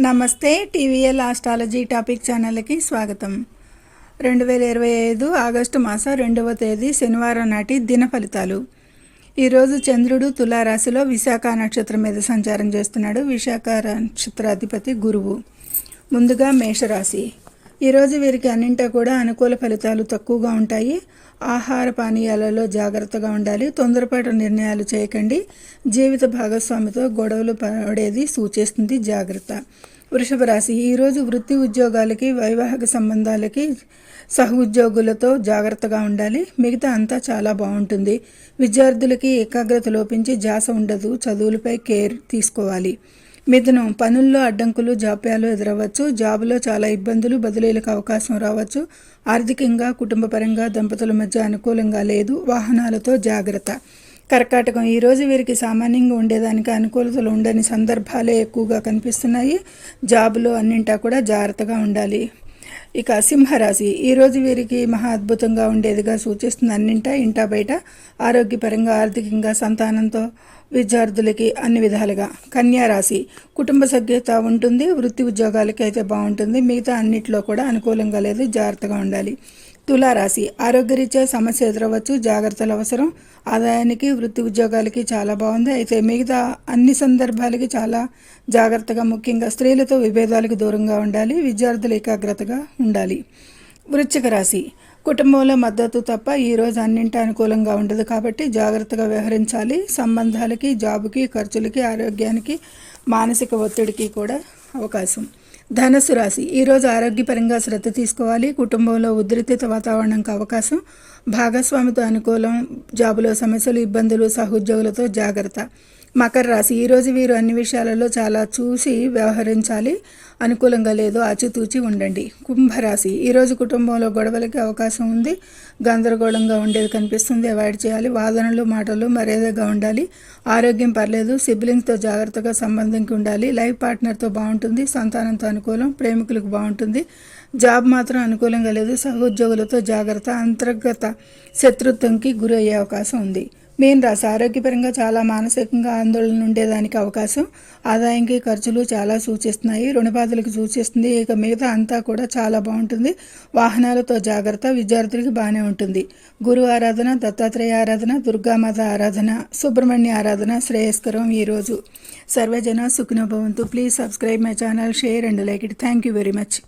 నమస్తే TVL astrology topic ఛానల్కి స్వాగతం. రెండు వేల ఇరవై ఐదు ఆగస్టు మాసం రెండవ తేదీ శనివారం నాటి దిన ఫలితాలు. ఈరోజు చంద్రుడు తులారాశిలో విశాఖ నక్షత్రం మీద సంచారం చేస్తున్నాడు విశాఖ నక్షత్రాధిపతి గురువు. ముందుగా మేషరాశి. ఈరోజు వీరికి అన్నింటా కూడా అనుకూల ఫలితాలు తక్కువగా ఉంటాయి. ఆహార పానీయాలలో జాగ్రత్తగా ఉండాలి. తొందరపాటు నిర్ణయాలు చేయకండి. జీవిత భాగస్వామితో గొడవలు పడేది సూచిస్తుంది జాగ్రత్త. వృషభ రాశి ఈరోజు వృత్తి ఉద్యోగాలకి వైవాహిక సంబంధాలకి సహ ఉద్యోగులతో జాగ్రత్తగా ఉండాలి. మిగతా అంతా చాలా బాగుంటుంది. విద్యార్థులకి ఏకాగ్రత లోపించి జాస ఉండదు. చదువులపై కేర్ తీసుకోవాలి. మిథునం పనుల్లో అడ్డంకులు జాప్యాలు ఎదురవ్వచ్చు జాబులో చాలా ఇబ్బందులు బదిలీలకు అవకాశం రావచ్చు. ఆర్థికంగా కుటుంబపరంగా దంపతుల మధ్య అనుకూలంగా లేదు. వాహనాలతో జాగ్రత్త. కర్కాటకం ఈరోజు వీరికి సామాన్యంగా ఉండేదానికి అనుకూలతలు ఉండని సందర్భాలే ఎక్కువగా కనిపిస్తున్నాయి. జాబులో అన్నింటా కూడా జాగ్రత్తగా ఉండాలి. ఇక సింహరాశి. ఈరోజు వీరికి మహా అద్భుతంగా ఉండేదిగా సూచిస్తుంది అన్నింటా ఇంటా బయట. ఆరోగ్యపరంగా ఆర్థికంగా సంతానంతో విద్యార్థులకి అన్ని విధాలుగా. కన్యారాశి కుటుంబ సభ్యత ఉంటుంది వృత్తి ఉద్యోగాలకి అయితే బాగుంటుంది. మిగతా అన్నిట్లో కూడా అనుకూలంగా లేదు జాగ్రత్తగా ఉండాలి. తులారాశి. ఆరోగ్యరీత్యా సమస్య ఎదురవచ్చు. జాగ్రత్తలు అవసరం. ఆదాయానికి వృత్తి ఉద్యోగాలకి చాలా బాగుంది. అయితే మిగతా అన్ని సందర్భాలకి చాలా జాగ్రత్తగా ముఖ్యంగా స్త్రీలతో విభేదాలకు దూరంగా ఉండాలి. విద్యార్థులు ఏకాగ్రతగా ఉండాలి. వృశ్చిక రాశి. కుటుంబంలో మద్దతు తప్ప ఈరోజు అన్నింటి అనుకూలంగా ఉండదు కాబట్టి జాగ్రత్తగా వ్యవహరించాలి. సంబంధాలకి జాబుకి ఖర్చులకి ఆరోగ్యానికి మానసిక ఒత్తిడికి కూడా అవకాశం. ధనస్సు రాశి. ఈరోజు ఆరోగ్యపరంగా శ్రద్ధ తీసుకోవాలి. కుటుంబంలో ఉద్రిక్త వాతావరణంకి అవకాశం. భాగస్వామితో అనుకూలం. జాబులో సమస్యలు ఇబ్బందులు సహోద్యోగులతో జాగ్రత్త. మకర రాశి. ఈరోజు వీరు అన్ని విషయాలలో చాలా చూసి వ్యవహరించాలి. అనుకూలంగా లేదో ఆచితూచి ఉండండి. కుంభరాశి. ఈరోజు కుటుంబంలో గొడవలకి అవకాశం ఉంది. గందరగోళంగా ఉండేది కనిపిస్తుంది. అవాయిడ్ చేయాలి. వాదనలు మాటలు మర్యాదగా ఉండాలి. ఆరోగ్యం పర్లేదు. సిబ్లింగ్స్తో జాగ్రత్తగా సంబంధంకి ఉండాలి. లైఫ్ పార్ట్నర్తో బాగుంటుంది. సంతానం సంతానంతో అనుకూలం ప్రేమికులకు బాగుంటుంది. జాబ్ మాత్రం అనుకూలంగా లేదు. సహోద్యోగులతో జాగ్రత్త అంతర్గత శత్రుత్వంకి గురయ్యే అవకాశం ఉంది. మెయిన్ రాశి. ఆరోగ్యపరంగా చాలా మానసికంగా ఆందోళన ఉండేదానికి అవకాశం. ఆదాయంకి ఖర్చులు చాలా సూచిస్తున్నాయి. రుణబాధలకు సూచిస్తుంది. ఇక మిగతా అంతా కూడా చాలా బాగుంటుంది. వాహనాలతో జాగ్రత్త విద్యార్థులకి బాగానే ఉంటుంది. గురు ఆరాధన దత్తాత్రేయ ఆరాధన దుర్గామాత ఆరాధన సుబ్రహ్మణ్య ఆరాధన శ్రేయస్కరం ఈరోజు సర్వజన Sukhinobhavantu please subscribe my channel share and like it. Thank you very much.